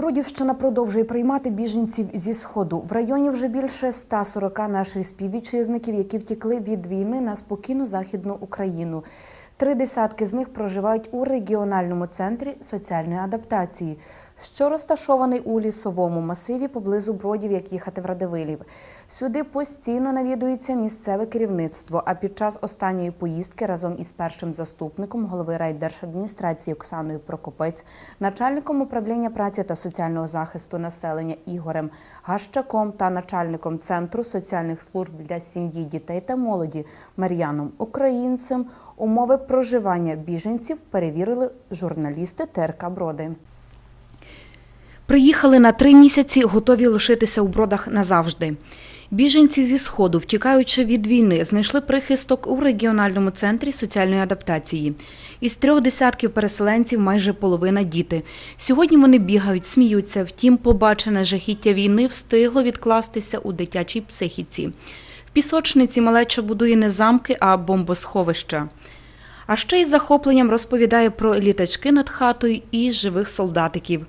Бродівщина продовжує приймати біженців зі сходу. В районі вже більше 140 наших співвітчизників, які втікли від війни на спокійну західну Україну. Три десятки з них проживають у регіональному центрі соціальної адаптації, що розташований у лісовому масиві поблизу бродів, як їхати в Радивилів. Сюди постійно навідується місцеве керівництво. А під час останньої поїздки разом із першим заступником голови райдержадміністрації Оксаною Прокопець, начальником управління праці та соціального захисту населення Ігорем Гащаком та начальником центру соціальних служб для сім'ї, дітей та молоді Мар'яном Українцем умови проживання біженців перевірили журналісти ТРК Броди. Приїхали на три місяці, готові лишитися у бродах назавжди. Біженці зі сходу, втікаючи від війни, знайшли прихисток у регіональному центрі соціальної адаптації. Із трьох десятків переселенців майже половина діти. Сьогодні вони бігають, сміються. Втім, побачене жахіття війни встигло відкластися у дитячій психіці. В пісочниці малеча будує не замки, а бомбосховища. А ще й захопленням розповідає про літачки над хатою і живих солдатиків.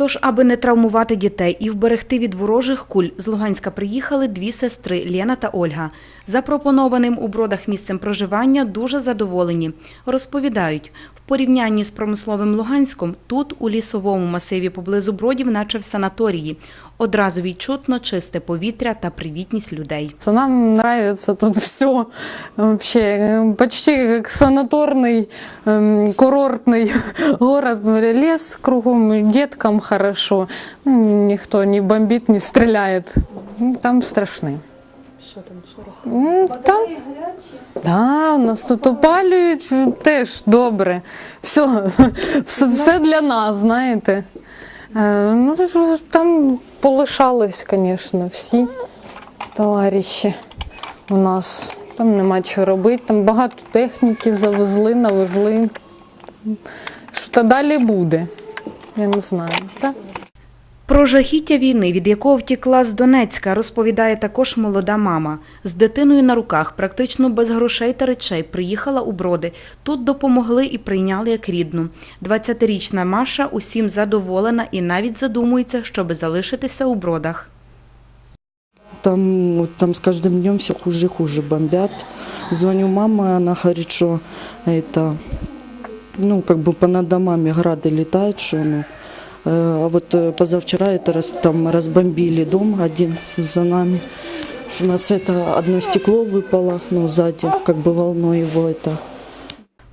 Тож, аби не травмувати дітей і вберегти від ворожих куль, з Луганська приїхали дві сестри Лєна та Ольга. Запропонованим у бродах місцем проживання дуже задоволені. Розповідають, в порівнянні з промисловим Луганськом, тут, у лісовому масиві поблизу бродів, наче в санаторії. Одразу відчутно чисте повітря та привітність людей. Це Нам нравится тут все. Вообще, э, почти как санаторный, эм, курортный город. Лес кругом, деткам хорошо. М, Никто не бомбит, не стреляет. М, Там страшны. Що там, що розказати? М, Там, да, у нас тут опалюють теж добре. Все, все, все для нас, знаєте. Е, Ну, там полишались, звісно, всі товариші у нас. Там нема чого робити, там багато техніки завезли, навезли. Що то далі буде? Я не знаю. Так? Про жахіття війни, від якого втікла з Донецька, розповідає також молода мама. З дитиною на руках, практично без грошей та речей, приїхала у броди. Тут допомогли і прийняли як рідну. 20-річна Маша усім задоволена і навіть задумується, щоби залишитися у бродах. Там, вот там с каждым днем все хуже и хуже бомбят. Звоню маме, она говорит, что это, ну, как бы по над домами грады летают, что ну. Э, А вот э, позавчера это раз, там разбомбили дом один за нами. Что у нас это одно стекло выпало, ну, сзади, как бы волной его это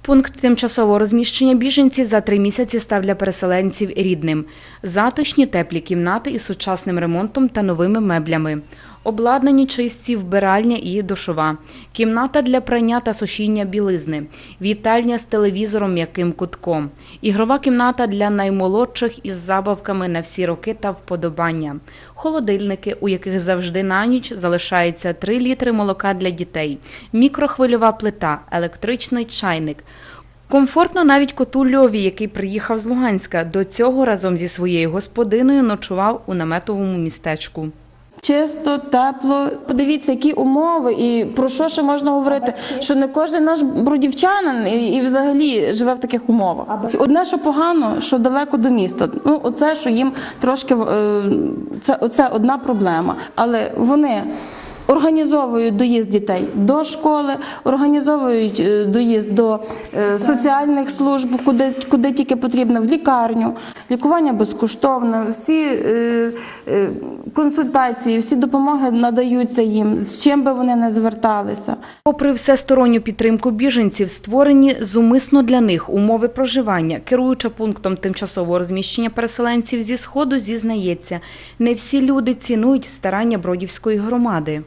Пункт тимчасового розміщення біженців за три місяці став для переселенців рідним. Затишні теплі кімнати із сучасним ремонтом та новими меблями. Обладнані чисті вбиральня і душова, кімната для прання та сушіння білизни, вітальня з телевізором м'яким кутком, ігрова кімната для наймолодших із забавками на всі роки та вподобання, холодильники, у яких завжди на ніч залишається 3 літри молока для дітей, мікрохвильова плита, електричний чайник. Комфортно навіть коту Льові, який приїхав з Луганська. До цього разом зі своєю господиною ночував у наметовому містечку. Чисто, тепло. Подивіться, які умови і про що ще можна говорити, що не кожен наш бродівчанин і, і взагалі живе в таких умовах. Одне, що погано, що далеко до міста. Ну, оце, що їм трошки це, це одна проблема. Але вони. Організовують доїзд дітей до школи, організовують е, доїзд до е, соціальних служб, куди, куди тільки потрібно, в лікарню, лікування безкоштовне, всі е, е, консультації, всі допомоги надаються їм, з чим би вони не зверталися. Попри всесторонню підтримку біженців, створені зумисно для них умови проживання. Керуюча пунктом тимчасового розміщення переселенців зі сходу зізнається, не всі люди цінують старання бродівської громади.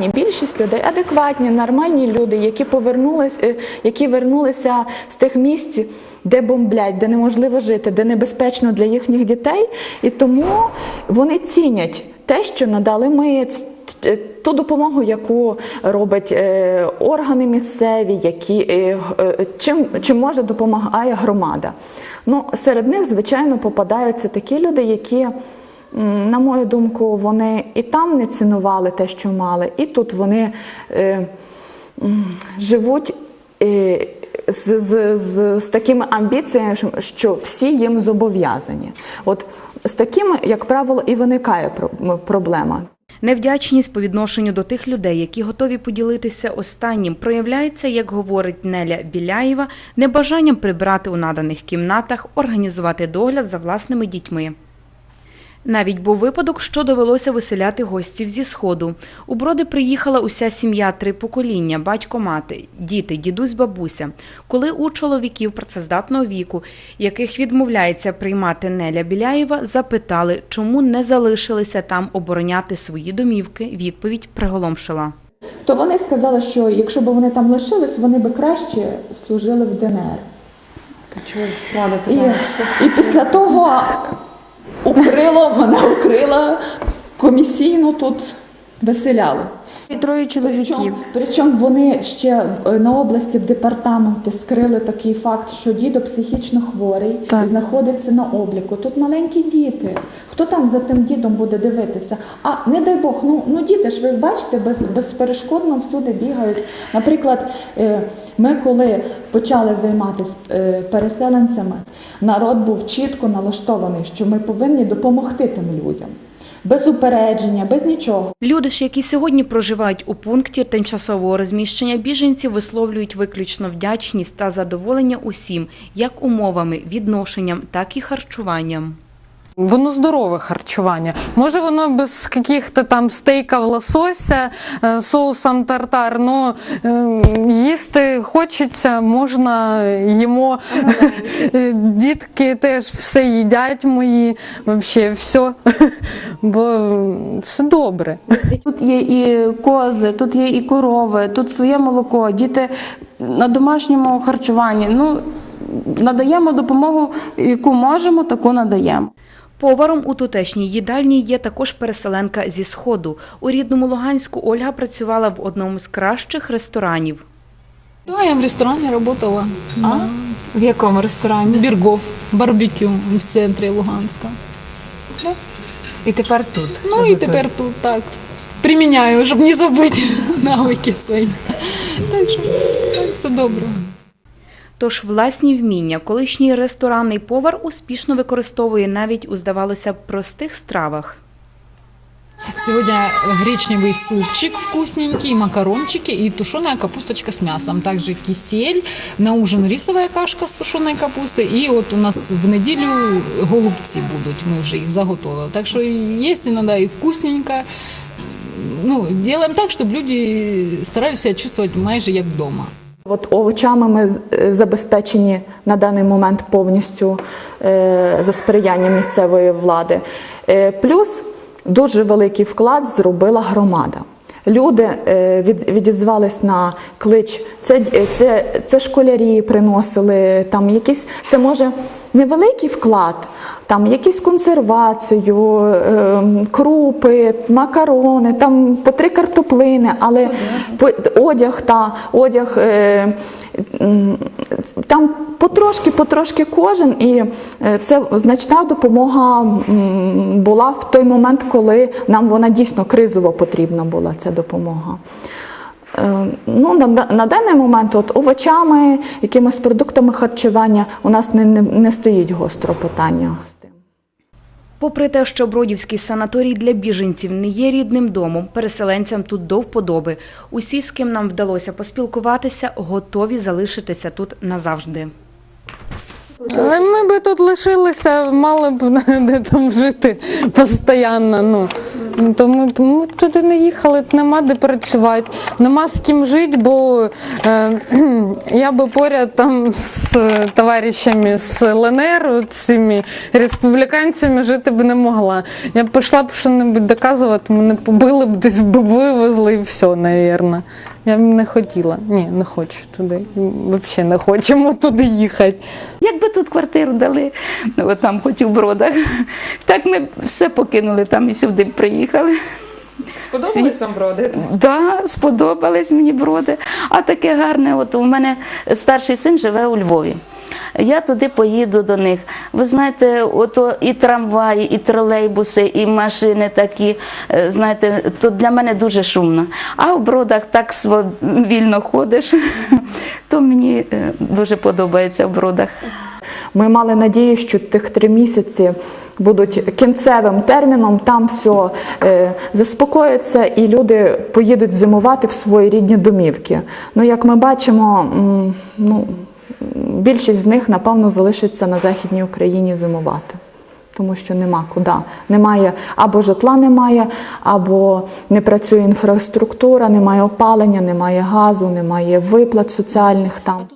Ні, Більшість людей адекватні, нормальні люди, які повернулись, е, які вернулися з тих місць, де бомблять, де неможливо жити, де небезпечно для їхніх дітей, і тому вони цінять те, що надали ми. Ту допомогу, яку роблять е, органи місцеві, які, е, е, чим, чим може допомагає громада. Ну, серед них, звичайно, попадаються такі люди, які На мою думку, вони і там не цінували те, що мали, і тут вони е, живуть е, з, з, з, з такими амбіціями, що всі їм зобов'язані. От з такими, як правило, і виникає про- проблема. Невдячність по відношенню до тих людей, які готові поділитися останнім, проявляється, як говорить Неля Біляєва, небажанням прибрати у наданих кімнатах, організувати догляд за власними дітьми. Навіть був випадок, що довелося виселяти гостів зі сходу. У броди приїхала уся сім'я три покоління: батько, мати, діти, дідусь, бабуся. Коли у чоловіків працездатного віку, яких відмовляється приймати Неля Біляєва, запитали, чому не залишилися там обороняти свої домівки. Відповідь приголомшила. То вони сказали, що якщо б вони там лишились, вони би краще служили в ДНР. Чого ж І, і після того укрило, мене укрила комісійно тут виселяли. І троє чоловіків. Причому, причому вони ще е, на області в департаменті скрили такий факт, що дідо психічно хворий Так. і знаходиться на обліку. Тут маленькі діти. Хто там за тим дідом буде дивитися? А не дай Бог, ну, ну діти ж ви бачите, без, безперешкодно всюди бігають. Наприклад, е, ми коли почали займатися е, переселенцями, народ був чітко налаштований, що ми повинні допомогти тим людям. Без упередження, без нічого. Люди ж, які сьогодні проживають у пункті тимчасового розміщення біженців, висловлюють виключно вдячність та задоволення усім, як умовами, відношенням, так і харчуванням. Воно здорове харчування. Може, воно без каких-то там стейків лосося, е, соусом тартар, но е, їсти хочеться, можна їмо. Е, Дітки теж все їдять мої, взагалі все. Бо все добре. Тут є і кози, тут є і корови, тут своє молоко, діти на домашньому харчуванні. Ну, надаємо допомогу, яку можемо, таку надаємо. Поваром у тутешній їдальні є також переселенка зі Сходу. У рідному Луганську Ольга працювала в одному з кращих ресторанів. Да, я в ресторане работала. А? В якому ресторані? Бергов, барбекю в центрі Луганська. І тепер тут. Ну і тепер тут так. Приміняю, щоб не забути навики свої. Так що так, все добре. Тож власні вміння колишній ресторанний повар успішно використовує навіть у, здавалося б, простих стравах. Сегодня гречневый супчик вкусненький, макарончики и тушеная капусточка с мясом. Также кисель, на ужин рисовая кашка с тушеной капустой. И вот у нас в неделю голубці будуть, ми вже їх заготовили. Так що есть иногда и вкусненько. Ну, делаем так, чтобы люди старались себя чувствовать майже як вдома. От овочами ми е, забезпечені на даний момент повністю е, за сприяння місцевої влади. Е, плюс дуже великий вклад зробила громада. Люди відізвались на клич. Це, це, це школярі приносили там якісь, це може невеликий вклад, там якісь консервацію, е, крупи, макарони, там по три картоплини, але одяг та одяг. Е, там потрошки, потрошки кожен, і е, це значна допомога була в той момент, коли нам вона дійсно кризово потрібна була ця допомога. Е, Ну, на, на даний момент от овочами, якимись продуктами харчування у нас не, не, не стоїть гостро питання з тим. Попри те, що Бродівський санаторій для біженців не є рідним домом, переселенцям тут до вподоби. Усі, з ким нам вдалося поспілкуватися, готові залишитися тут назавжди. Але ми би тут лишилися, мали б де там жити постійно. Ну. Тому ми туди не їхали, нема де працювати, нема з ким жити, бо е, я би поряд там з товаришами з ЛНР, цими республіканцями жити б не могла. Я б пішла б що-небудь доказувати, мене побили б десь б вивезли і все, мабуть. Я б не хотіла. Ні, не хочу туди. Взагалі не хочемо туди їхати. Якби тут квартиру дали, ну, от там хоч у бродах, так ми все покинули там і сюди приїхали. Сподобались вам броди? Да, сподобались мені броди. А таке гарне, от у мене старший син живе у Львові. Я туди поїду до них. Ви знаєте, ото і трамваї, і тролейбуси, і машини такі. е, Знаєте, то для мене дуже шумно. А в бродах так вільно ходиш, то мені е, дуже подобається в бродах. Ми мали надію, що тих три місяці будуть кінцевим терміном, там все е, заспокоїться і люди поїдуть зимувати в свої рідні домівки. Ну, як ми бачимо, ну, більшість з них, напевно, залишиться на Західній Україні зимувати. Тому що нема куди. Немає або житла немає, або не працює інфраструктура, немає опалення, немає газу, немає виплат соціальних там.